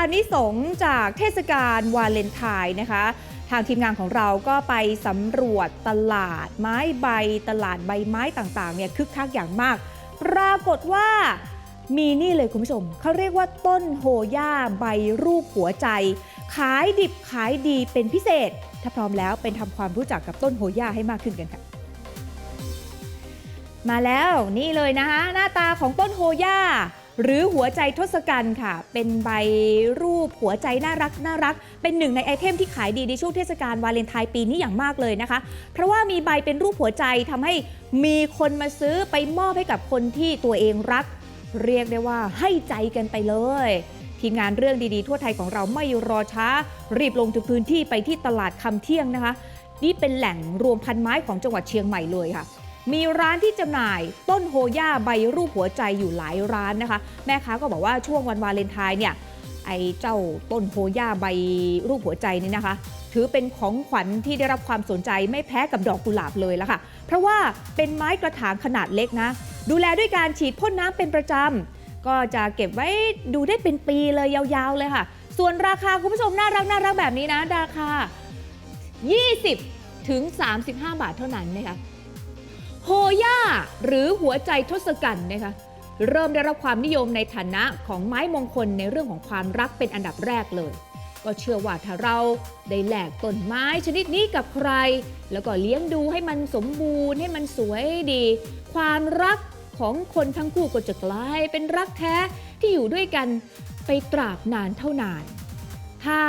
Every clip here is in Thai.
อานิสงจากเทศกาลวาเลนไทน์นะคะ ทางทีมงานของเราก็ไปสำรวจตลาดไม้ใบตลาดใบไม้ต่างๆเนี่ยคึกคักอย่างมาก ปรากฏว่ามีนี่เลยคุณผู้ชม เขาเรียกว่าต้นโฮย่าใบรูปหัวใจ ขายดิบขายดีเป็นพิเศษ ถ้าพร้อมแล้วเป็นทำความรู้จักกับต้นโฮย่าให้มากขึ้นกันค่ะ มาแล้วนี่เลยนะคะหน้าตาของต้นโฮย่า หรือหัวใจทศกัณฐ์ค่ะ เป็นใบรูปหัวใจน่ารักน่ารัก เป็นหนึ่งในไอเทมที่ขายดีในช่วงเทศกาลวาเลนไทน์ปีนี้อย่างมากเลยนะคะ เพราะว่ามีใบเป็นรูปหัวใจทำให้มีคนมาซื้อไปมอบให้กับคนที่ตัวเองรัก เรียกได้ว่าให้ใจกันไปเลยทีมงานเรื่องดีๆ ทั่วไทยของเราไม่รอช้า รีบลงถึงพื้นที่ไปที่ตลาดคำเที่ยงนะคะ นี่เป็นแหล่งรวมพันไม้ของจังหวัดเชียงใหม่เลยค่ะ มีร้านที่จำหน่ายต้นโฮย่าใบรูปหัวใจอยู่หลายร้านนะคะ แม่ค้าก็บอกว่าช่วงวันวาเลนไทน์เนี่ยไอ้เจ้าต้นโฮย่าใบรูปหัวใจนี่นะคะ ถือเป็นของขวัญที่ได้รับความสนใจไม่แพ้กับดอกกุหลาบเลยละค่ะ เพราะว่าเป็นไม้กระถางขนาดเล็กนะ ดูแลด้วยการฉีดพ่นน้ำเป็นประจำก็จะเก็บไว้ดูได้เป็นปีเลยยาวๆเลยค่ะ ส่วนราคาคุณผู้ชมน่ารักน่ารักแบบนี้นะราคา 20 ถึง 35 บาทเท่านั้นนะคะ โฮย่าหรือหัวใจทศกัณฐ์นะคะเริ่มได้รับความนิยมในฐานะของไม้มงคลในเรื่องของความรักเป็นอันดับแรกเลย ก็เชื่อว่าถ้าเราได้แหลกต้นไม้ชนิดนี้กับใคร แล้วก็เลี้ยงดูให้มันสมบูรณ์ให้มันสวยดี ความรักของคนทั้งคู่ก็จะกลายเป็นรักแท้ที่อยู่ด้วยกันไปตราบนานเท่านาน ถ้า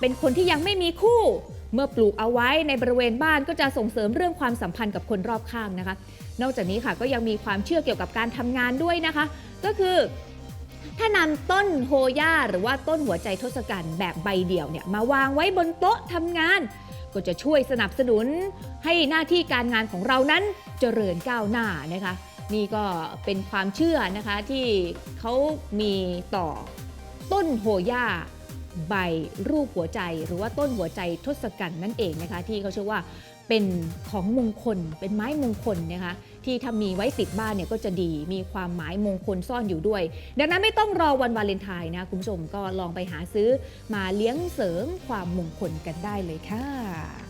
เป็นคนที่ยังไม่มีคู่ เมื่อปลูกเอาไว้ในบริเวณบ้านก็จะส่งเสริมเรื่องความสัมพันธ์กับคนรอบข้างนะคะ นอกจากนี้ค่ะก็ยังมีความเชื่อเกี่ยวกับการทำงานด้วยนะคะ ก็คือถ้านำต้นโฮย่าหรือว่าต้นหัวใจทศกัณฐ์แบบใบเดี่ยวเนี่ยมาวางไว้บนโต๊ะทำงาน ก็จะช่วยสนับสนุนให้หน้าที่การงานของเรานั้นเจริญก้าวหน้านะคะ นี่ก็เป็นความเชื่อนะคะที่เขามีต่อต้นโฮย่า ใบรูปหัวใจ หรือว่าต้นหัวใจทศกัณฐ์นั่นเองนะคะ ที่เขาเชื่อว่าเป็นของมงคล เป็นไม้มงคลนะคะที่ถ้ามีไว้ติดบ้านเนี่ยก็จะดีมีความหมายมงคลซ่อนอยู่ด้วย ดังนั้นไม่ต้องรอวันวาเลนไทน์นะคุณผู้ชมก็ลองไปหาซื้อมาเลี้ยงเสริมความมงคลกันได้เลยค่ะ